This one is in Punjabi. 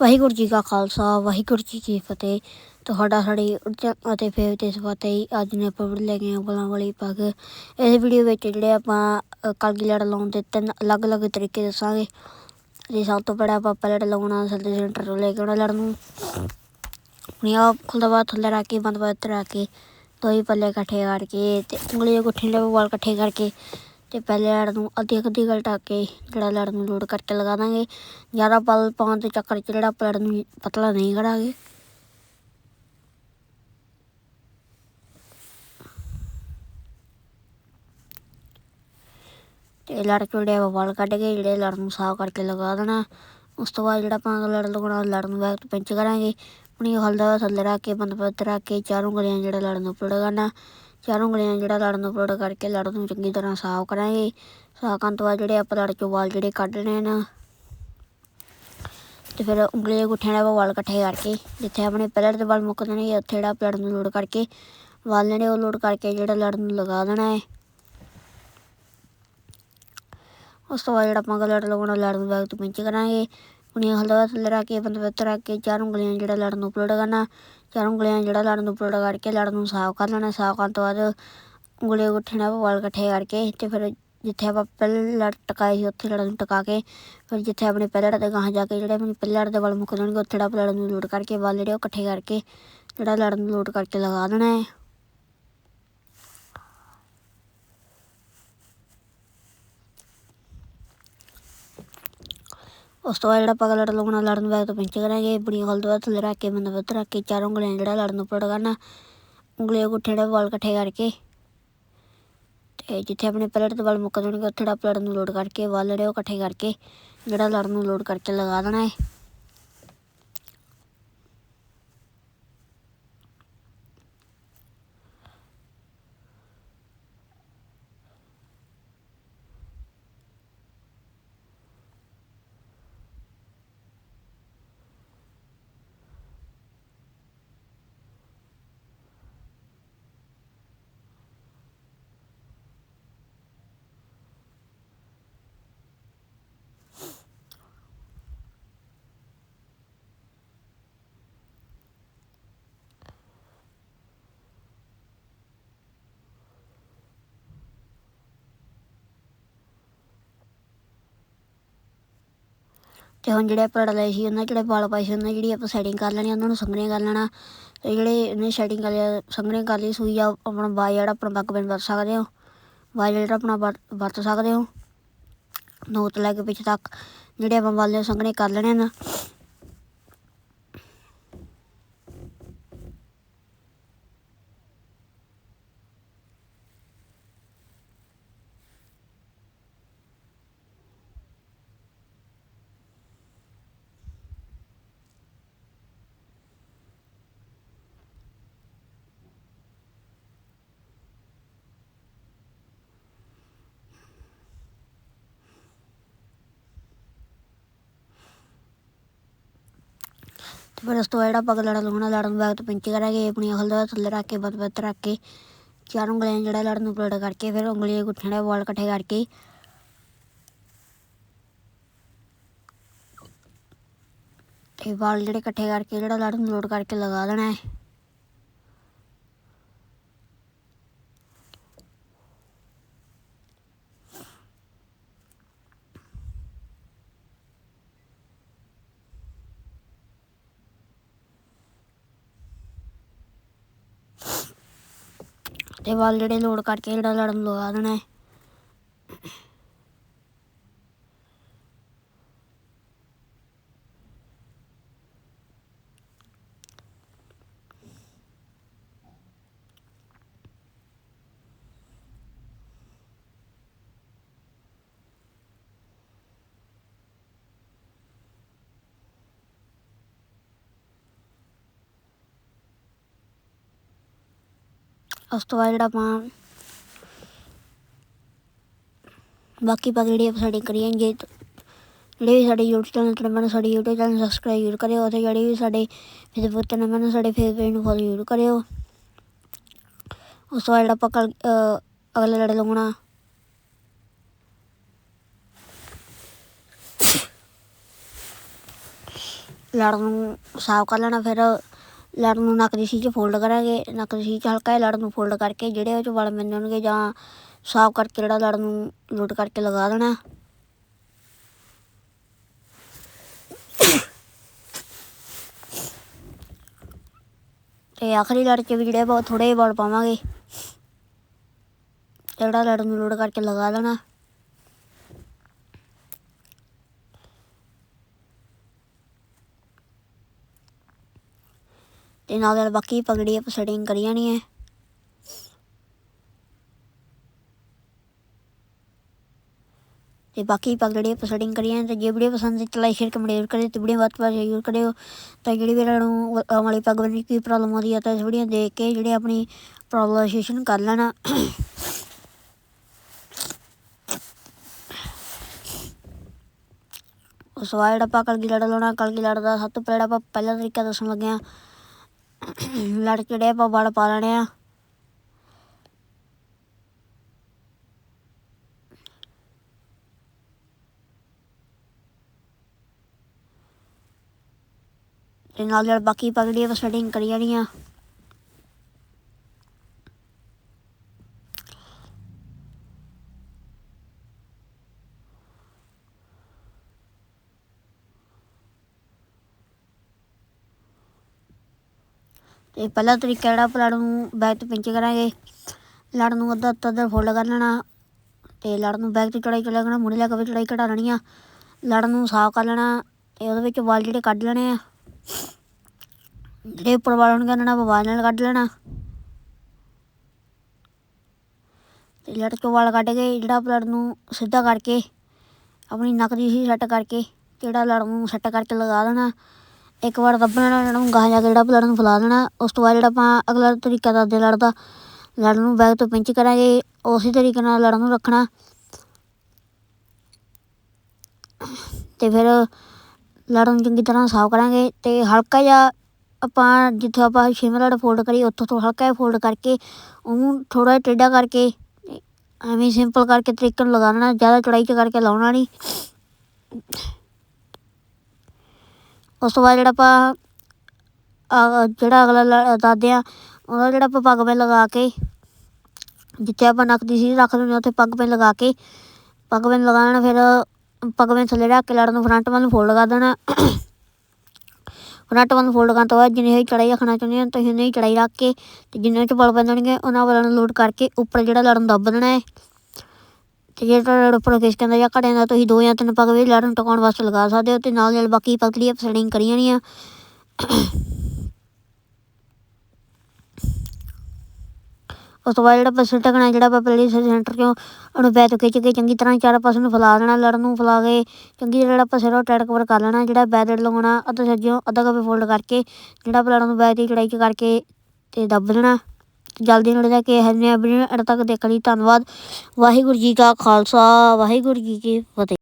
ਵਾਹਿਗੁਰੂ ਜੀ ਕਾ ਖਾਲਸਾ, ਵਾਹਿਗੁਰੂ ਜੀ ਕੀ ਫਤਿਹ। ਤੁਹਾਡਾ ਸਾਡੇ ਅਤੇ ਫੇਰ ਤੇ ਫਤਿਹ ਅੱਜ ਨੇ ਆਪਾਂ ਲੈ ਕੇ ਆਏ ਵਾਲੀ ਪੱਗ। ਇਸ ਵੀਡੀਓ ਵਿੱਚ ਜਿਹੜੇ ਆਪਾਂ ਕਲਗੀ ਲੜ ਲਾਉਣ ਦੇ ਤਿੰਨ ਅਲੱਗ-ਅਲੱਗ ਤਰੀਕੇ ਦੱਸਾਂਗੇ। ਜੀ ਸਭ ਤੋਂ ਪਹਿਲਾਂ ਆਪਾਂ ਪਲੜ ਲਾਉਣਾ ਸੱਦੇ ਸੈਂਟਰ ਤੋਂ ਲੈ ਕੇ ਉਹਨਾਂ ਲੜ ਨੂੰ। ਆਪਣੀ ਆ ਖੁੱਲਦਾ ਬਾਅਦ ਥੱਲੇ ਰੱਖ ਕੇ, ਬੰਦ ਬਾਅਦ ਰੱਖ ਕੇ ਦੋਈ ਪੱਲੇ ਇਕੱਠੇ ਕਰਕੇ ਤੇ ਉਂਗਲੀ ਦੇ ਗੁੱਠੇ ਦੇ ਵਾਲ ਇਕੱਠੇ ਕਰਕੇ ਤੇ ਪਹਿਲੇ ਲੜ ਨੂੰ ਅੱਧੀ ਅੱਧੀ ਗਲ ਢੱਕ ਕੇ ਜਿਹੜਾ ਲੜ ਨੂੰ ਲੋਡ ਕਰਕੇ ਲਗਾ ਦਾਂਗੇ। ਜ਼ਿਆਦਾ ਪਲ ਪਾਉਣ ਦੇ ਚੱਕਰ 'ਚ ਜਿਹੜਾ ਆਪਾਂ ਲੜ ਨੂੰ ਪਤਲਾ ਨਹੀਂ ਕਰਾਂਗੇ। ਤੇ ਲੜ ਚੁੜੇ ਆਪਾਂ ਵਾਲ ਕੱਢ ਕੇ ਜਿਹੜੇ ਲੜ ਨੂੰ ਸਾਫ਼ ਕਰਕੇ ਲਗਾ ਦੇਣਾ। ਉਸ ਤੋਂ ਬਾਅਦ ਜਿਹੜਾ ਆਪਾਂ ਲੜ ਲਗਾਉਣਾ ਲੜ ਨੂੰ ਬੈਕ ਤੋਂ ਪਿੰਚ ਕਰਾਂਗੇ। ਆਪਣੀ ਹਲਦਾ ਥੱਲੇ ਰੱਖ ਕੇ, ਬੰਦ ਪੱਤ ਰੱਖ ਕੇ, ਚਾਰੋਂ ਗਲੀਆਂ ਜਿਹੜਾ ਲੜ ਨੂੰ ਉੱਪਰ ਕਰਨਾ। ਚਾਰੋਂ ਉਂਗਲੀਆਂ ਜਿਹੜਾ ਲੜ ਨੂੰ ਉੱਪਰ ਕਰਕੇ ਲੜ ਨੂੰ ਚੰਗੀ ਤਰ੍ਹਾਂ ਸਾਫ਼ ਕਰਾਂਗੇ। ਸਾਫ਼ ਕਰਨ ਤੋਂ ਬਾਅਦ ਜਿਹੜੇ ਆਪਾਂ ਲੜ ਚੋਂ ਵਾਲ ਜਿਹੜੇ ਕੱਢਣੇ ਨੇ, ਤੇ ਫਿਰ ਉਂਗਲੀ ਦੇ ਗੁੱਠਿਆਂ ਦੇ ਵਾਲ ਇਕੱਠੇ ਕਰਕੇ, ਜਿੱਥੇ ਆਪਣੇ ਪਹਿਲਰ ਦੇ ਵਾਲ ਮੁੱਕਦੇ ਨੇ ਉੱਥੇ ਜਿਹੜਾ ਲੜ ਨੂੰ ਲੋਡ ਕਰਕੇ, ਵਾਲ ਜਿਹੜੇ ਉਹ ਲੋਡ ਕਰਕੇ ਜਿਹੜਾ ਲੜ ਨੂੰ ਲਗਾ ਦੇਣਾ ਹੈ। ਉਸ ਤੋਂ ਬਾਅਦ ਜਿਹੜਾ ਆਪਾਂ ਲੜ ਲਗਾਉਣਾ ਲੜ ਨੂੰ ਬੈਗ ਤੋਂ ਪਿੰਚ ਕਰਾਂਗੇ। ਆਪਣੀ ਹਲਵਾ ਥੱਲੇ ਰੱਖ ਕੇ ਬੰਦ ਵਿੱਚ ਰੱਖ ਕੇ ਚਾਰ ਉਂਗਲੀਆਂ ਜਿਹੜਾ ਲੜ ਨੂੰ ਉਪਲਟ ਕਰਨਾ, ਚਾਰ ਉਂਗਲੀਆਂ ਜਿਹੜਾ ਲੜ ਨੂੰ ਉਪਲਟ ਕਰਕੇ ਲੜ ਨੂੰ ਸਾਫ਼ ਕਰ ਲੈਣਾ, ਸਾਫ਼ ਕਰਨ ਤੋਂ ਬਾਅਦ ਉਂਗਲੀ ਗੁੱਠੇ ਨਾਲ ਵਾਲ ਇਕੱਠੇ ਕਰਕੇ ਤੇ ਫਿਰ ਜਿੱਥੇ ਆਪਾਂ ਪਹਿਲਾਂ ਲੜ ਟਕਾਏ ਸੀ ਉੱਥੇ ਲੜ ਨੂੰ ਟਕਾ ਕੇ ਫਿਰ ਜਿੱਥੇ ਆਪਣੇ ਪਹਿਲਾਂ ਲੜ ਦੇ ਗਾਹਾਂ ਜਾ ਕੇ ਜਿਹੜੇ ਆਪਣੇ ਪਹਿਲੇ ਲੜ ਦੇ ਵਾਲ ਮੁੱਕ ਜਾਣਗੇ ਉੱਥੇ ਜਿਹੜਾ ਲੜ ਨੂੰ ਲੋਡ ਕਰਕੇ ਵਾਲ ਜਿਹੜੇ ਉਹ ਇਕੱਠੇ ਕਰਕੇ ਜਿਹੜਾ ਲੜ ਨੂੰ ਲੋਡ ਕਰਕੇ ਲਗਾ ਦੇਣਾ ਹੈ। ਉਸ ਤੋਂ ਬਾਅਦ ਜਿਹੜਾ ਆਪਾਂ ਲੜ ਲਗਾਉਣਾ ਲੜਨ ਨੂੰ ਬੈਗ ਤੋਂ ਪਿੰਚ ਕਰਾਂਗੇ ਬੜੀ ਹਲ ਤੋਂ ਬਾਅਦ ਥੱਲੇ ਰੱਖ ਕੇ ਬੰਦਾ ਵੱਧ ਰੱਖ ਕੇ ਚਾਰ ਉਂਗਲੀਆਂ ਜਿਹੜਾ ਲੜਨ ਨੂੰ ਉੱਪਰ ਕਰਨਾ ਉਂਗਲੀਆਂ ਗੁੱਠੇ ਦੇ ਵਾਲ ਇਕੱਠੇ ਕਰਕੇ ਤੇ ਜਿੱਥੇ ਆਪਣੇ ਪਲਟ ਦੇ ਵਾਲ ਮੁੱਕ ਜਾਣਗੇ ਉੱਥੇ ਜਿਹੜਾ ਪਲਟ ਨੂੰ ਲੋਡ ਕਰਕੇ, ਵਾਲ ਜਿਹੜੇ ਉਹ ਇਕੱਠੇ ਕਰਕੇ ਜਿਹੜਾ ਲੜਨ ਨੂੰ ਲੋਡ ਕਰਕੇ ਲਗਾ ਦੇਣਾ ਹੈ। ਤੇ ਹੁਣ ਜਿਹੜੇ ਆਪਾਂ ਲਏ ਸੀ, ਉਹਨਾਂ ਜਿਹੜੇ ਵਾਲ ਪਾਏ ਸੀ, ਉਹਨਾਂ ਜਿਹੜੀ ਆਪਾਂ ਸੈਟਿੰਗ ਕਰ ਲੈਣੀ, ਉਹਨਾਂ ਨੂੰ ਸੰਘਣੇ ਕਰ ਲੈਣਾ। ਤੇ ਜਿਹੜੇ ਇਹਨੇ ਸੈਟਿੰਗ ਕਰ ਲਿਆ ਸੰਘਣੇ ਕਰ ਲਈ ਸੂਈ ਆ ਆਪਣਾ ਬਾਈ ਜਿਹੜਾ ਆਪਣਾ ਬੱਕ ਬੈਂਡ ਵਰਤ ਸਕਦੇ ਹੋ। ਬਾਈ ਜਿਹੜਾ ਆਪਣਾ ਵਰਤ- ਵਰਤ ਸਕਦੇ ਹੋ। ਨੋਕ ਤੋਂ ਲੈ ਕੇ ਪਿੱਛੇ ਤੱਕ, ਜਿਹੜੇ ਆਪਾਂ ਵਾਲੇ ਸੰਘਣੇ ਕਰ ਲੈਣੇ ਨਾ ਫਿਰ ਉਸ ਤੋਂ ਬਾਅਦ ਜਿਹੜਾ ਆਪਾਂ ਲੜਾ ਲਗਾਉਣਾ ਲੜਨ ਨੂੰ ਤੋਂ ਪਿੰਚ ਕਰਾਂਗੇ ਆਪਣੀ ਹਲਦਾ ਥੱਲੇ ਰੱਖ ਕੇ ਬੰਦ ਬੰਦ ਰੱਖ ਕੇ, ਚਾਰ ਉਂਗਲੀਆਂ ਜਿਹੜਾ ਲੜਨ ਨੂੰ ਪਲਟ ਕਰਕੇ, ਫਿਰ ਉਂਗਲੀ ਦੇ ਗੁੱਠਿਆਂ ਦੇ ਵਾਲ ਇਕੱਠੇ ਕਰਕੇ। ਤੇ ਵਾਲ ਜਿਹੜੇ ਇਕੱਠੇ ਕਰਕੇ, ਜਿਹੜਾ ਲੜ ਨੂੰ ਲੋਡ ਕਰਕੇ ਲਗਾ ਦੇਣਾ ਹੈ। ਤੇ ਵਾਲ ਜਿਹੜੇ ਲੋਡ ਕਰਕੇ ਜਿਹੜਾ ਲੜਨ ਨੂੰ ਲਗਾ ਦੇਣਾ ਹੈ। ਉਸ ਤੋਂ ਬਾਅਦ ਜਿਹੜਾ ਆਪਾਂ ਬਾਕੀ ਪਾ ਜਿਹੜੀ ਆਪਾਂ ਸੈਟਿੰਗ ਕਰੀਏ ਜਿਹੜੇ ਵੀ ਸਾਡੇ YouTube ਚੈਨਲ ਤੇ ਮੈਨੂੰ ਸਾਡੇ YouTube ਚੈਨਲ ਸਬਸਕ੍ਰਾਈਬ ਜ਼ਰੂਰ ਕਰਿਓ ਅਤੇ ਜਿਹੜੇ ਵੀ ਸਾਡੇ ਫੇਸਬੁੱਕ ਤੇ ਮੈਨੂੰ ਸਾਡੇ ਫੇਸਬੁੱਕ ਨੂੰ ਫੋਲੋ ਜ਼ਰੂਰ ਕਰਿਓ। ਉਸ ਤੋਂ ਬਾਅਦ ਜਿਹੜਾ ਆਪਾਂ ਕੱਲ ਅਗਲੇ ਲੜੇ ਲਾਉਣਾ। ਲੜ ਨੂੰ ਸਾਫ਼ ਕਰ ਲੈਣਾ, ਫਿਰ ਲੜ ਨੂੰ ਨੱਕ ਦੀ ਸੀ ਚ ਫੋਲਡ ਕਰਾਂਗੇ, ਨੱਕ ਦੀ ਸੀ ਚ ਹਲਕਾ ਜਿਹਾ ਲੜ ਨੂੰ ਫੋਲਡ ਕਰਕੇ ਜਿਹੜੇ ਉਹ ਚ ਵਲ ਮਿਲ ਜਾਣਗੇ ਜਾਂ ਸਾਫ਼ ਕਰਕੇ ਜਿਹੜਾ ਲੜ ਨੂੰ ਲੋਟ ਕਰਕੇ ਲਗਾ ਦੇਣਾ। ਤੇ ਆਖਰੀ ਲੜ ਚ ਵੀ ਜਿਹੜੇ ਬਹੁਤ ਥੋੜੇ ਵਲ ਪਾਵਾਂਗੇ, ਜਿਹੜਾ ਲੜ ਨੂੰ ਲੋਡ ਕਰਕੇ ਲਗਾ ਦੇਣਾ। ਤੇ ਨਾਲ ਨਾਲ ਬਾਕੀ ਪਗੜੀ ਆਪਾਂ ਸੈਟਿੰਗ ਕਰੀ ਜਾਣੀ ਹੈ। ਤੇ ਬਾਕੀ ਪਗੜੀ ਆਪਾਂ ਸੈਟਿੰਗ ਕਰੀ ਜਾਣੀ ਤੇ ਜੇ ਵੀਡੀਓ ਪਸੰਦ ਆਈ ਤਾਂ ਲਾਈਕ ਸ਼ੇਅਰ ਕਮੈਂਟ ਜ਼ਰੂਰ ਕਰਿਓ ਤੇ ਵੀਡੀਓ ਵੱਧ ਤੋਂ ਵੱਧ ਕਰਿਓ। ਤਾਂ ਜਿਹੜੀ ਵੀਰਾਂ ਨੂੰ ਆਉਣ ਵਾਲੀ ਪੱਗ ਬੰਨ੍ਹਣ ਦੀ ਕੀ ਪ੍ਰੋਬਲਮ ਆਉਂਦੀ ਹੈ ਤਾਂ ਇਸ ਵੀਡੀਓ ਦੇਖ ਕੇ ਜਿਹੜੇ ਆਪਣੀ ਪ੍ਰੋਬਲਮ ਕਰ ਲੈਣਾ। ਉਸ ਤੋਂ ਬਾਅਦ ਜਿਹੜਾ ਆਪਾਂ ਕਲਗੀ ਲੜ ਲਾਉਣਾ, ਕਲਗੀ ਲੜ ਦਾ ਸਭ ਤੋਂ ਪਹਿਲਾਂ ਆਪਾਂ ਪਹਿਲਾ ਤਰੀਕਾ ਦੱਸਣ ਲੱਗੇ ਆ ਲੜ ਕੇ ਜਿਹੜੇ ਆਪਾਂ ਵਲ ਪਾ ਲੈਣੇ ਆ। ਤੇ ਨਾਲ ਜਿਹੜਾ ਬਾਕੀ ਪਗੜੀ ਆਪਾਂ ਸੈਟਿੰਗ ਕਰੀ ਜਾਣੀ ਤੇ ਪਹਿਲਾ ਤਰੀਕਾ ਜਿਹੜਾ ਆਪਾਂ ਲੜ ਨੂੰ ਬੈਕ ਤੋਂ ਪਿੰਚ ਕਰਾਂਗੇ। ਲੜ ਨੂੰ ਅੱਧਾ ਅੱਧਾ ਅੱਧਾ ਫੋਲਡ ਕਰ ਲੈਣਾ। ਤੇ ਲੜ ਨੂੰ ਬੈਕ ਤੋਂ ਚੜਾਈ ਕਰ ਲੈਣਾ ਮੁੜੇ ਲੈ ਕੇ ਵੀ ਚੜਾਈ ਘਟਾ ਲੈਣੀ ਆ। ਲੜ ਨੂੰ ਸਾਫ਼ ਕਰ ਲੈਣਾ ਤੇ ਉਹਦੇ ਵਿੱਚ ਵਾਲ ਜਿਹੜੇ ਕੱਢ ਲੈਣੇ ਆ। ਜਿਹੜੇ ਉੱਪਰ ਵਾਲ ਹੋਣਗੇ ਉਹਨਾਂ ਨੂੰ ਵਾਲ ਨਾਲ ਕੱਢ ਲੈਣਾ। ਤੇ ਲੜ ਚੋਂ ਵਾਲ ਕੱਢ ਕੇ ਜਿਹੜਾ ਲੜ ਨੂੰ ਸਿੱਧਾ ਕਰਕੇ ਆਪਣੀ ਨੱਕ ਦੀ ਸੀ ਸੈੱਟ ਕਰਕੇ ਜਿਹੜਾ ਲੜ ਨੂੰ ਸੈੱਟ ਕਰਕੇ ਲਗਾ ਦੇਣਾ। ਇੱਕ ਵਾਰ ਦੱਬਣ ਨਾਲ ਨੂੰ ਗਾਹਾਂ ਜਾ ਕੇ ਜਿਹੜਾ ਲੜ ਨੂੰ ਫੈਲਾ ਦੇਣਾ, ਉਸ ਤੋਂ ਬਾਅਦ ਜਿਹੜਾ ਆਪਾਂ ਅਗਲਾ ਤਰੀਕਾ ਦੱਸਦੇ ਲੜ ਦਾ ਲੜ ਨੂੰ ਬੈਕ ਤੋਂ ਪਿੰਚ ਕਰਾਂਗੇ, ਉਸੇ ਤਰੀਕੇ ਨਾਲ ਲੜ ਨੂੰ ਰੱਖਣਾ। ਤੇ ਫਿਰ ਲੜ ਨੂੰ ਚੰਗੀ ਤਰ੍ਹਾਂ ਸਾਫ਼ ਕਰਾਂਗੇ ਤੇ ਹਲਕਾ ਜਿਹਾ ਆਪਾਂ ਜਿੱਥੇ ਆਪਾਂ ਛੇਵਾਂ ਲੜ ਫੋਲਡ ਕਰੀ ਉੱਥੋਂ ਤੋਂ ਹਲਕਾ ਜਿਹਾ ਫੋਲਡ ਕਰਕੇ ਉਹਨੂੰ ਥੋੜਾ ਜਿਹਾ ਟੇਢਾ ਕਰਕੇ, ਐਵੇਂ ਸਿੰਪਲ ਕਰਕੇ ਤਰੀਕੇ ਨੂੰ ਲਗਾ ਦੇਣਾ ਜ਼ਿਆਦਾ ਚੜਾਈ 'ਚ ਕਰਕੇ ਲਾਉਣਾ ਨਹੀਂ। ਉਸ ਤੋਂ ਬਾਅਦ ਜਿਹੜਾ ਆਪਾਂ ਜਿਹੜਾ ਅਗਲਾ ਦਾਦੇ ਆ, ਉਹਦਾ ਜਿਹੜਾ ਆਪਾਂ ਪੱਗ ਪੈਨ ਲਗਾ ਕੇ, ਜਿੱਥੇ ਆਪਾਂ ਨੱਕ ਦੀ ਸੀ ਰੱਖ ਦਿੰਦੇ ਉੱਥੇ ਪੱਗ ਪੈਨ ਲਗਾ ਕੇ, ਪੱਗ ਪੈਨ ਲਗਾ ਫਿਰ ਪੱਗ ਪੈਨ ਥੱਲੇ ਰੱਖ ਕੇ ਲੜ ਨੂੰ ਫਰੰਟ ਵੱਲ ਨੂੰ ਫੋਲਡ ਕਰ ਦੇਣਾ। ਫਰੰਟ ਵੱਲ ਨੂੰ ਫੋਲਡ ਕਰਨ ਤੋਂ ਬਾਅਦ ਜਿੰਨੀ ਹੀ ਚੜਾਈ ਰੱਖਣਾ ਚਾਹੁੰਦੇ ਹੋ ਤੁਸੀਂ ਉਨੀ ਚੜਾਈ ਰੱਖ ਕੇ, ਤੇ ਜਿੰਨੇ ਚ ਬਲ ਪੈਂਦਣਗੇ ਉਹਨਾਂ ਵੱਲਾਂ ਨੂੰ ਲੋਡ ਕਰਕੇ ਉੱਪਰ ਜਿਹੜਾ ਲੜਨ ਦੱਬ ਦੇਣਾ ਹੈ। ਤੇ ਜਿਹੜਾ ਲੜ ਉੱਪਰ ਖਿਸਕਣ ਜਾਂ ਘਟਿਆਂ ਦਾ ਤੁਸੀਂ ਦੋ ਜਾਂ ਤਿੰਨ ਪੱਗ ਵੀ ਲੜ ਨੂੰ ਟਿਕਾਉਣ ਵਾਸਤੇ ਲਗਾ ਸਕਦੇ ਹੋ ਤੇ ਨਾਲ ਨਾਲ ਬਾਕੀ ਪਗੜੀ ਆਪ ਸੈਟਿੰਗ ਕਰੀ ਜਾਣੀ ਆ ਉਸ ਤੋਂ ਬਾਅਦ ਜਿਹੜਾ ਪਸਲ ਟਕਣਾ, ਜਿਹੜਾ ਆਪਾਂ ਪਹਿਲੇ ਸੈਂਟਰ ਚੋਂ ਉਹਨੂੰ ਬੈਕ ਖਿੱਚ ਕੇ ਚੰਗੀ ਤਰ੍ਹਾਂ ਚਾਰ ਪਾਸੇ ਨੂੰ ਫੈਲਾ ਦੇਣਾ, ਲੜਨ ਨੂੰ ਫੈਲਾ ਕੇ ਚੰਗੀ ਜਿਹੜਾ ਆਪਾਂ ਸਿਰੋਂ ਟੈਟ ਕਵਰ ਕਰ ਲੈਣਾ, ਜਿਹੜਾ ਬੈਕ ਲਗਾਉਣਾ ਅੱਧਾ ਸੱਜਿਓ ਅੱਧਾ ਕਵੇ ਫੋਲਡ ਕਰਕੇ ਜਿਹੜਾ ਆਪਾਂ ਲੜਨ ਨੂੰ ਬੈਕ ਦੀ ਚੜਾਈ ਚ ਕਰਕੇ ਤੇ ਦੱਬ ਦੇਣਾ। ਜਲਦੀ ਨਾਲ ਜਾ ਕੇ ਹਰਨੇ ਵੀਡੀਓ ਅੜ ਤੱਕ ਦੇਖਣ ਲਈ ਧੰਨਵਾਦ। ਵਾਹਿਗੁਰੂ ਜੀ ਕਾ ਖਾਲਸਾ, ਵਾਹਿਗੁਰੂ ਜੀ ਕੀ ਫਤਿਹ।